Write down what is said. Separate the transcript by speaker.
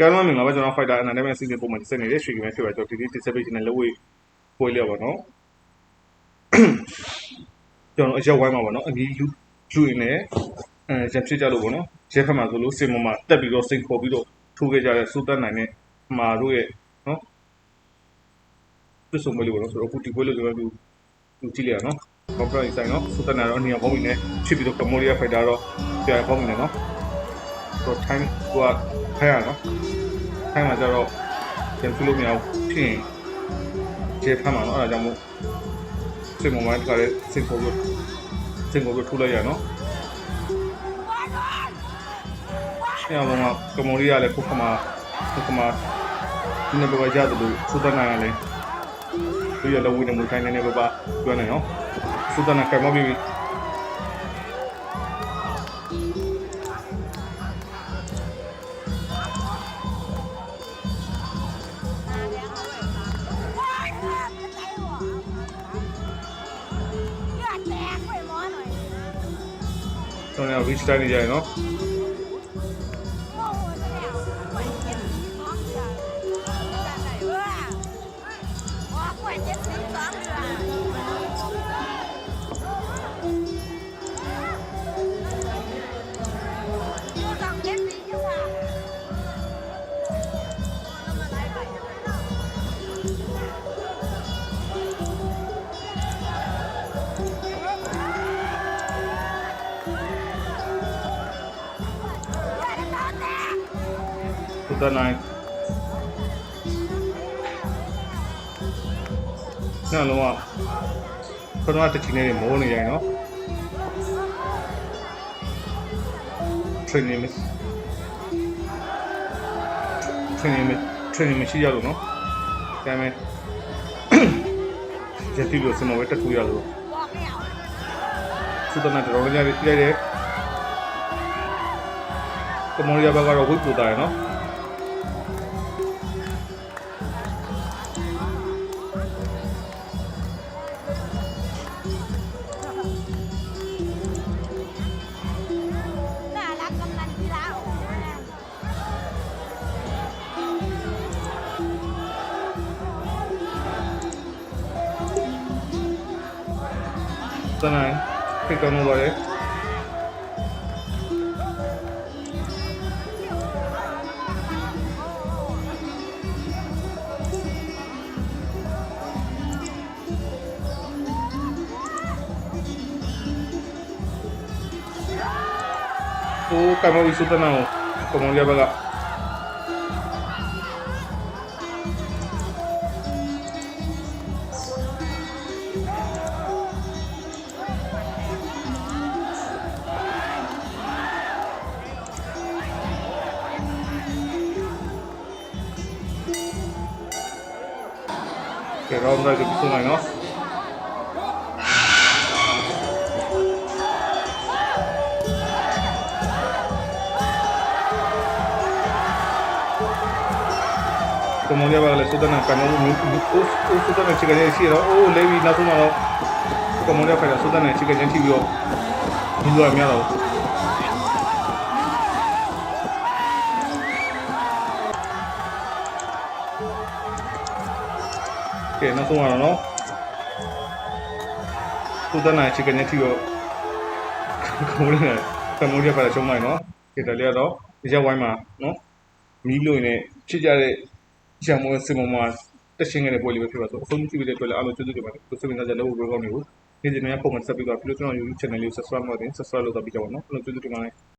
Speaker 1: ကဲတော့မင်္ဂလာပါကျွန်တော် fighter အနာနဲ့ပဲစီစဉ်ပုံမှန်စနေတဲ့ရွှေကမဲဖြစ်ပါကျွန်တော်ဒီနေ့ disability နဲ့လက်ဝဲပွဲလေးပါနော်ကျွန်တော်အရက်ဝိုင်းမှာပါနော်အကြီးလူလူရင်းနဲ့အဲရဖြစ်ကြလို့ပေါ့နော်ရဲဖက်မှာဆိုလို့စင်မမှာတက်ပြီးတော့စိန်ခေါ်ပြီးတော့ထိုးခဲ့ကြတဲ့စူတက်နိုင်နဲ့မာတို့ရဲ့နော်ပြစုံမလို့ပေါ့နော်ဆိုတော့အခုဒီပွဲလို့ကျွန်တော်တို့လူကြည့်လိုက်ရနော် conference ဆိုင်နော်စူတက်နိုင်တော့နေရာပေါင်းနေဖြစ်ပြီးတော့ Cambodia fighter တော့ပြန်ပေါင်းနေနော်ဆို တော့ time ကိုကခိုင်းရနော်ခိုင်းမှာကျတော့ပြန်ထူလို့မရဘူးဖြစ်ရင်ကျေဖမ်းမှာနော်အဲ့ဒါကြောင့်မို့စိတ်မမိုင်းတခါလေးစိတ်ပေါ်ပြီးစိတ်ပေါ်ပြီးထူလိုက်ရနော်အဲ့အောင်မှာကမော်ရီကလည်းခုခမှာခုခမှာဒီနေ့ဘယ်ရတယ်လို့စူတနာကလည်းသူရတော့ဝင်းနေမှုခိုင်းနေနေပါပြောနေနော်စူတနာကမပြီး ကျွန်တော် reach တိုင်းနေကြရနော်စူတနာညလုံးကခဏတစ်ချိန်နေမိုးနေရနော် training မ training မ training မရှိရလို့နော်ဒါပေမဲ့ရတိလို့စမဝဲတက်ထူရလို့စူတနာတော်တော်များများပြည့်တယ်ကမော်ရီယာဘကတော့ဝိတ်ပူတာရနော် စတနာဖိတ်ကောင်းလို့ပါတယ် ကမ္ဘာဝိစုတနာကိုကမော်ရီယာဘကကဲတော့တော့ဒီဆုံးလိုက်နော်ကမောင်ရပါလေစဒနာကမောင်မူကိုကိုစဒနာချီကနေရှိတော့အိုးလေဗီနောက်ဆုံးတော့ကမောင်ရဖိုင်စဒနာချီကနေထိပြီးတော့ဒီလိုအများတော့ ကဲနောက်ဆုံးတော့နော်စဒနာချီကနေထိတော့ကမောင်ရကမောင်ရဖိုင်ချုံးလိုက်နော်ကဲတည်းကတော့ဒီချက်ဝိုင်းမှာနော်မီးလို့နေဖြစ်ကြတဲ့ရံမောစင်မမတက်ရှင်းခဲ့တဲ့ပွဲလေးပဲဖြစ်ပါဆိုအဆုံးကြည့်ပြီးတဲ့အတွက်လည်းအားလုံးကျေးဇူးတင်ပါတယ်ကိုစိတ်ဝင်စားကြတဲ့လို့ဘယ်ကောင်းနေဘူးနေ့စဉ်များပုံမှန်ဆက်ပြီးတော့ပြီးလို့ကျွန်တော် YouTube channel လေးကို subscribe လုပ်တယ် subscribe လုပ်တော့ပြီးကြပါတော့နော်အားလုံးကျေးဇူးတင်ပါတယ်